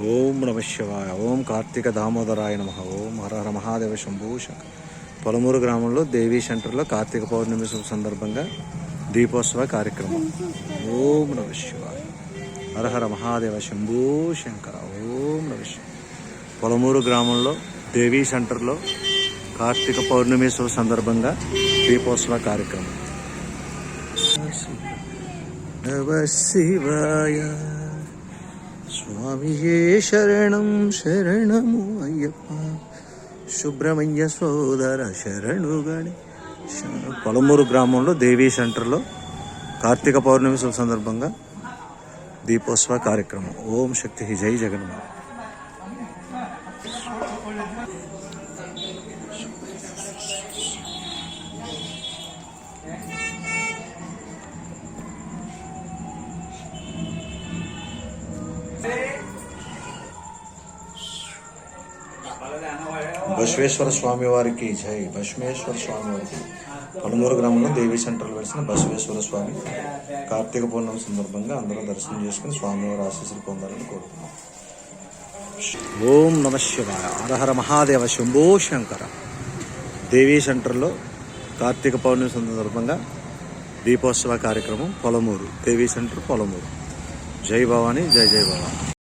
ఓం నమ శివాయ ఓం కార్తీక దామోదరాయ నమ ఓం హరహర మహాదేవ శంభూ శంకర్ పొలమూరు గ్రామంలో దేవీ సెంటర్లో కార్తీక పౌర్ణమి సందర్భంగా దీపోత్సవ కార్యక్రమం. ఓం నమ శివాయ మహాదేవ శంభూ శంకర ఓం నమ పొలమూరు గ్రామంలో దేవీ సెంటర్లో కార్తీక పౌర్ణమి సందర్భంగా దీపోత్సవ కార్యక్రమం. నమ శివాయ. స్వామియే శరణం శరణము అయ్యప్ప. సుబ్రహ్మణ్య సోదర శరణుగణి. పొలమూరు గ్రామంలో దేవీ సెంటర్లో కార్తీక పౌర్ణమి శుభ సందర్భంగా దీపోత్సవ కార్యక్రమం. ఓం శక్తి జై జగన్మాత బసవేశ్వర స్వామి వారికి జై. బసవేశ్వర స్వామి వారికి. పలుమూరు గ్రామంలో దేవీ సెంటర్లో వెలిసిన బసవేశ్వర స్వామి కార్తీక పౌర్ణమి సందర్భంగా అందరూ దర్శనం చేసుకుని స్వామివారి ఆశీస్సులు పొందాలని కోరుతున్నాం. ఓం నమ శివాయ. హరహర మహాదేవ శంభో శంకర. దేవీ సెంటర్లో కార్తీక పౌర్ణమి సందర్భంగా దీపోత్సవ కార్యక్రమం పొలమూరు. దేవీ సెంటర్ పొలమూరు. జై భవాని జై జై భవాని.